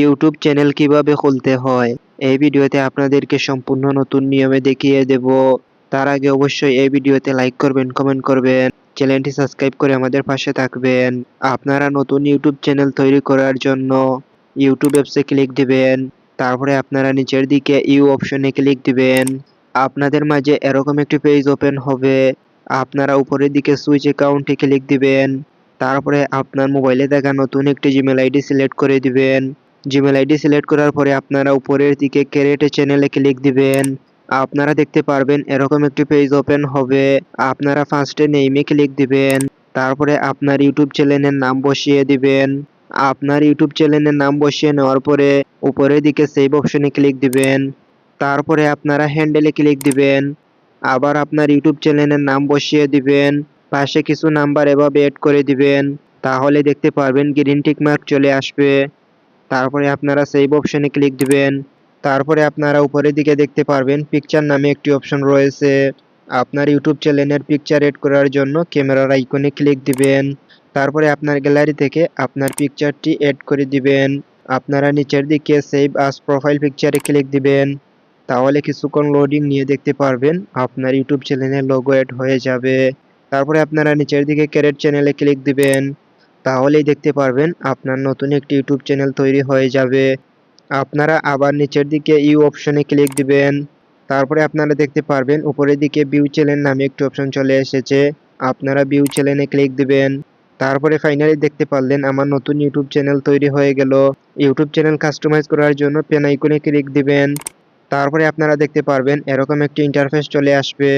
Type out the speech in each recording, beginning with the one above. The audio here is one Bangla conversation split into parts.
ইউটিউব চ্যানেল কীভাবে খুলতে হয়, এই ভিডিওতে আপনাদেরকে সম্পূর্ণ নতুন নিয়মে দেখিয়ে দেব। তার আগে অবশ্যই এই ভিডিওতে লাইক করবেন, কমেন্ট করবেন, চ্যানেলটি সাবস্ক্রাইব করে আমাদের পাশে থাকবেন। আপনারা নতুন ইউটিউব চ্যানেল তৈরি করার জন্য ইউটিউব অ্যাপসে ক্লিক দিবেন, তারপরে আপনারা নিচের দিকে ইউ অপশনে ক্লিক দিবেন। আপনাদের মাঝে এরকম একটি পেজ ওপেন হবে, আপনারা উপরের দিকে সুইচ অ্যাকাউন্টে ক্লিক দিবেন, তারপরে আপনার মোবাইলে দেখা নতুন একটি জিমেল আইডি সিলেক্ট করে দিবেন। জিমেল আইডি সিলেক্ট করার পরে আপনারা উপরের দিকে ক্যারেটে চ্যানেলে ক্লিক দিবেন। আপনারা দেখতে পারবেন এরকম একটি পেজ ওপেন হবে। আপনারা ফার্স্টে নেইমে ক্লিক দিবেন। তারপরে আপনার ইউটিউব চ্যানেলের নাম বসিয়ে দিবেন। আপনার ইউটিউব চ্যানেলের নাম বসিয়ে নেওয়ার পরে উপরের দিকে সেভ অপশনে ক্লিক দিবেন। তারপরে আপনারা হ্যান্ডেলে ক্লিক দিবেন। আবার আপনার ইউটিউব চ্যানেলের নাম বসিয়ে দিবেন। পাশে কিছু নাম্বার এভাবে এড করে দিবেন। তাহলে দেখতে পারবেন গ্রিন টিক মার্ক চলে আসবে। তারপরে আপনারা সেভ অপশনে ক্লিক দিবেন। তারপরে আপনারা উপরের দিকে দেখতে পারবেন পিকচার নামে একটি অপশন রয়েছে। আপনার ইউটিউব চ্যানেলের পিকচার এড করার জন্য ক্যামেরার আইকনে ক্লিক দিবেন। তারপরে আপনার গ্যালারি থেকে আপনার পিকচারটি এড করে দিবেন। আপনারা নিচের দিকে সেভ আস প্রোফাইল পিকচারে ক্লিক দিবেন। তাহলে কিছুক্ষণ লোডিং নিয়ে দেখতে পারবেন, আপনার ইউটিউব চ্যানেলের লোগো এড হয়ে যাবে। তারপরে আপনারা নিচের দিকে ক্যারেট চ্যানেলে ক্লিক দিবেন। তাহলেই দেখতে পারবেন আপনার নতুন একটি ইউটিউব চ্যানেল তৈরি হয়ে যাবে। আপনারা আবার নিচের দিকে ইউ অপশনে ক্লিক দিবেন। তারপরে আপনারা দেখতে পারবেন উপরের দিকে ভিউ চ্যানেল নামে একটি অপশন চলে এসেছে। আপনারা ভিউ চ্যানেলে ক্লিক দিবেন। তারপরে ফাইনালি দেখতে পারলেন আমার নতুন ইউটিউব চ্যানেল তৈরি হয়ে গেল। ইউটিউব চ্যানেল কাস্টমাইজ করার জন্য পেন আইকনে ক্লিক দিবেন। তারপরে আপনারা দেখতে পারবেন এরকম একটি ইন্টারফেস চলে আসবে।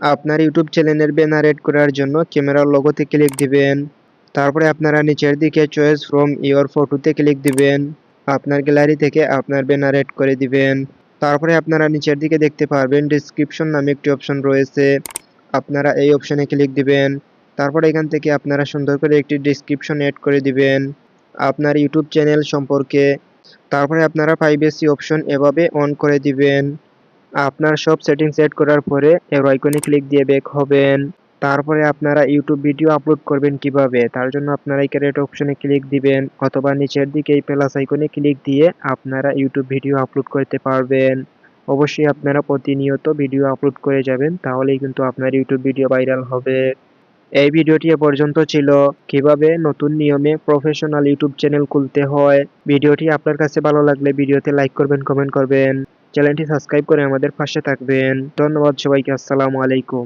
আপনার ইউটিউব চ্যানেলের ব্যানার এড করার জন্য ক্যামেরার লোগোতে ক্লিক দিবেন। তারপরে আপনারা নিচের দিকে চয়েস ফ্রম ইওর ফটোতে ক্লিক দিবেন। আপনার গ্যালারি থেকে আপনার ব্যানার এড করে দিবেন। তারপরে আপনারা নিচের দিকে দেখতে পারবেন ডিসক্রিপশন নামে একটি অপশন রয়েছে। আপনারা এই অপশনে ক্লিক দিবেন। তারপরে এখান থেকে আপনারা সুন্দর করে একটি ডিসক্রিপশন এড করে দিবেন আপনার ইউটিউব চ্যানেল সম্পর্কে। তারপরে আপনারা প্রাইভেসি অপশন এভাবে অন করে দিবেন। আপনার সব সেটিংস সেট করার পরে এর আইকনে ক্লিক দিয়ে ব্যাক হবেন। তারপরে আপনারা ইউটিউব ভিডিও আপলোড করবেন কীভাবে? তার জন্য আপনারা এই ক্যারেট অপশনে ক্লিক দিবেন, অথবা নিচের দিকে এই প্লাস আইকনে ক্লিক দিয়ে আপনারা ইউটিউব ভিডিও আপলোড করতে পারবেন। অবশ্যই আপনারা প্রতিনিয়ত ভিডিও আপলোড করে যাবেন, তাহলেই কিন্তু আপনার ইউটিউব ভিডিও ভাইরাল হবে। এই ভিডিওটি এ পর্যন্ত ছিল। কীভাবে নতুন নিয়মে প্রফেশনাল ইউটিউব চ্যানেল খুলতে হয়? ভিডিওটি আপনার কাছে ভালো লাগলে ভিডিওতে লাইক করবেন কমেন্ট করবেন। চ্যানেলটি সাবস্ক্রাইব করে আমাদের পাশে থাকবেন। ধন্যবাদ সবাইকে, আসসালামু আলাইকুম।